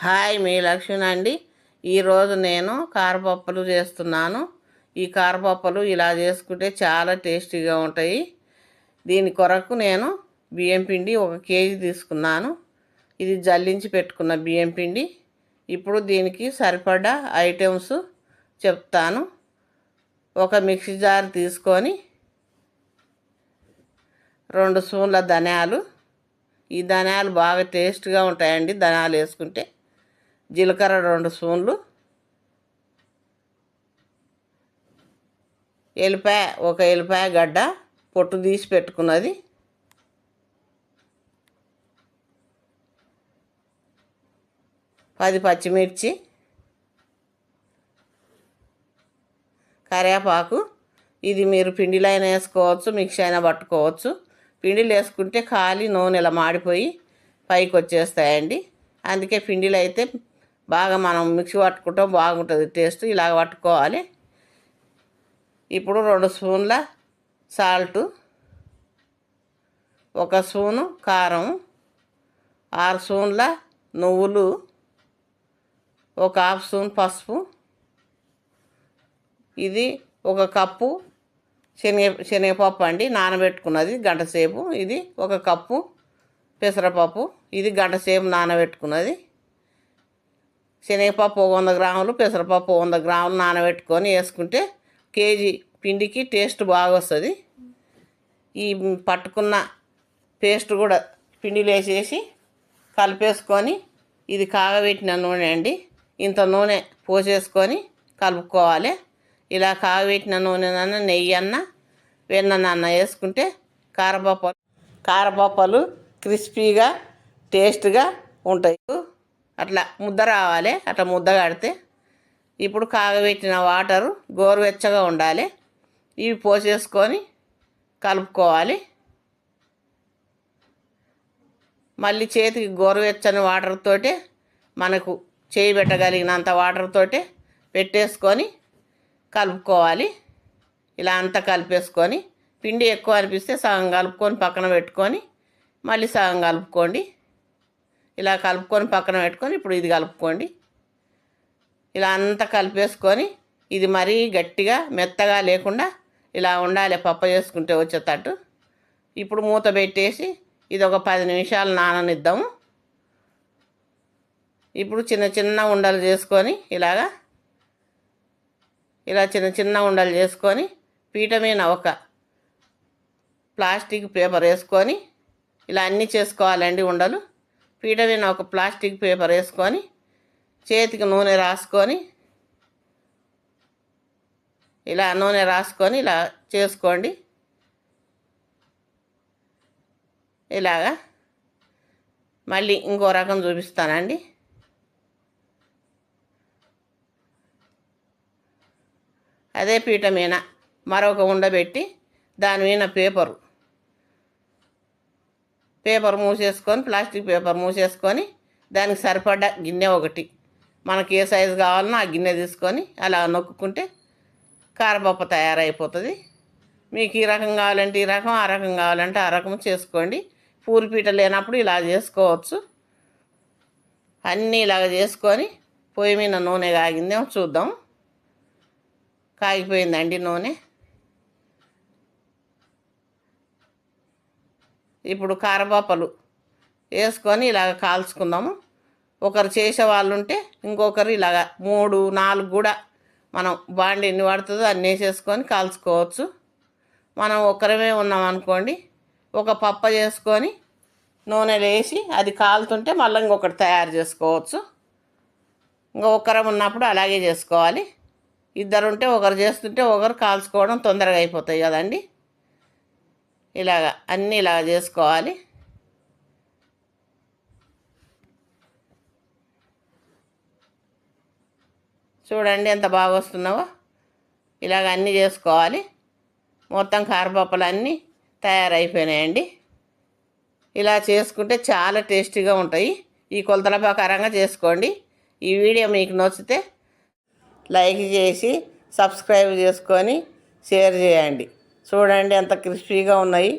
Hi మీ లక్ష్మణ అండి. ఈరోజు నేను కారపప్పులు చేస్తున్నాను. ఈ కారపప్పులు ఇలా చేసుకుంటే చాలా టేస్టీగా ఉంటాయి. దీని కొరకు నేను బియ్యం పిండి ఒక కేజీ తీసుకున్నాను. ఇది జల్లించి పెట్టుకున్న బియ్యం పిండి. ఇప్పుడు దీనికి సరిపడా ఐటమ్స్ చెప్తాను. ఒక మిక్సీ జార్ తీసుకొని రెండు స్పూన్ల ధనియాలు. ఈ ధనియాలు బాగా టేస్ట్గా ఉంటాయండి. ధనియాలు వేసుకుంటే జీలకర్ర రెండు స్పూన్లు. ఎల్లిపాయ ఒక ఎల్లిపాయ గడ్డ పొట్టు తీసి పెట్టుకున్నది. పది పచ్చిమిర్చి కరివేపాకు. ఇది మీరు పిండిలో అయినా వేసుకోవచ్చు మిక్సీ అయినా పట్టుకోవచ్చు. పిండిలు వేసుకుంటే ఖాళీ నూనె ఇలా మాడిపోయి పైకి వచ్చేస్తాయండి. అందుకే పిండిలో అయితే బాగా మనం మిక్సీ పట్టుకుంటాం బాగుంటుంది టేస్ట్ ఇలాగ పట్టుకోవాలి. ఇప్పుడు రెండు స్పూన్ల సాల్టు ఒక స్పూను కారం ఆరు స్పూన్ల నువ్వులు ఒక హాఫ్ స్పూన్ పసుపు. ఇది ఒక కప్పు శనగ శనగపప్పు అండి నానబెట్టుకున్నది గంట సేపు. ఇది ఒక కప్పు పెసరపప్పు. ఇది గంట సేపు నానబెట్టుకున్నది. శనగపప్పు వంద గ్రాములు పెసరపప్పు వంద గ్రాములు నానబెట్టుకొని వేసుకుంటే కేజీ పిండికి టేస్ట్ బాగా వస్తుంది ఈ పట్టుకున్న పేస్ట్ కూడా పిండిలో వేసేసి కలిపేసుకొని ఇది కాగబెట్టిన నూనె అండి. ఇంత నూనె పోసేసుకొని కలుపుకోవాలి. ఇలా కాగబెట్టిన నూనెనన్నా నెయ్యి అన్న వెన్ననన్న వేసుకుంటే కారపప్పలు కారపప్పలు క్రిస్పీగా టేస్ట్గా ఉంటాయి. అట్లా ముద్ద రావాలి అట్లా ముద్ద కడితే ఇప్పుడు కాగబెట్టిన వాటరు గోరువెచ్చగా ఉండాలి. ఇవి పోసేసుకొని కలుపుకోవాలి. మళ్ళీ చేతికి గోరువెచ్చని వాటర్తోటే మనకు చేయి పెట్టగలిగినంత వాటర్తోటే పెట్టేసుకొని కలుపుకోవాలి. ఇలా అంతా కలిపేసుకొని పిండి ఎక్కువ అనిపిస్తే సగం కలుపుకొని పక్కన పెట్టుకొని మళ్ళీ సగం కలుపుకోండి. ఇలా కలుపుకొని పక్కన పెట్టుకొని ఇప్పుడు ఇది కలుపుకోండి. ఇలా అంతా కలిపేసుకొని ఇది మరీ గట్టిగా మెత్తగా లేకుండా ఇలా ఉండాలి పప్ప చేసుకుంటే వచ్చేటట్టు. ఇప్పుడు మూత పెట్టేసి ఇది ఒక పది నిమిషాలు నాననిద్దాము. ఇప్పుడు చిన్న చిన్న ఉండలు చేసుకొని ఇలాగా ఇలా చిన్న చిన్న ఉండలు చేసుకొని పీట మీద ఒక ప్లాస్టిక్ పేపర్ వేసుకొని ఇలా అన్నీ చేసుకోవాలండి ఉండలు. పీట మీద ఒక ప్లాస్టిక్ పేపర్ వేసుకొని చేతికి నూనె రాసుకొని ఇలా నూనె రాసుకొని ఇలా చేసుకోండి. ఇలాగా మళ్ళీ ఇంకో రకం చూపిస్తానండి. అదే పీట మీద మరొక ఉండబెట్టి దాని మీద పేపరు. పేపర్ మూసేసుకొని ప్లాస్టిక్ పేపర్ మూసేసుకొని దానికి సరిపడ్డ గిన్నె ఒకటి. మనకి ఏ సైజు కావాలనో ఆ గిన్నె తీసుకొని అలా నొక్కుంటే కారపప్పు తయారైపోతుంది. మీకు ఈ రకం కావాలంటే ఈ రకం ఆ రకం కావాలంటే ఆ రకం చేసుకోండి. పూరిపీట లేనప్పుడు ఇలా చేసుకోవచ్చు. అన్నీ ఇలాగ చేసుకొని పొయ్యి మీద నూనె కాగిందేమో చూద్దాం. కాగిపోయిందండి నూనె. ఇప్పుడు కారపప్పలు వేసుకొని ఇలాగ కాల్చుకుందాము. ఒకరు చేసే వాళ్ళు ఉంటే ఇంకొకరు ఇలాగ మూడు నాలుగు కూడా మనం బాండి ఎన్ని పడుతుందో అన్నీ వేసేసుకొని కాల్చుకోవచ్చు. మనం ఒకరమే ఉన్నాం అనుకోండి ఒక పప్ప చేసుకొని నూనెలో వేసి అది కాలుతుంటే మళ్ళీ ఇంకొకటి తయారు చేసుకోవచ్చు. ఇంకా ఒకరం ఉన్నప్పుడు అలాగే చేసుకోవాలి. ఇద్దరు ఉంటే ఒకరు చేస్తుంటే ఒకరు కాల్చుకోవడం తొందరగా అయిపోతాయి కదండి. ఇలాగ అన్నీ ఇలాగ చేసుకోవాలి. చూడండి ఎంత బాగా వస్తున్నావో. ఇలాగ అన్నీ చేసుకోవాలి. మొత్తం కారపప్పులు అన్నీ తయారైపోయినాయండి. ఇలా చేసుకుంటే చాలా టేస్టీగా ఉంటాయి. ఈ కొలతల ప్రకారంగా చేసుకోండి. ఈ వీడియో మీకు నచ్చితే లైక్ చేసి సబ్స్క్రైబ్ చేసుకొని షేర్ చేయండి. చూడండి ఎంత క్రిస్పీగా ఉన్నాయి.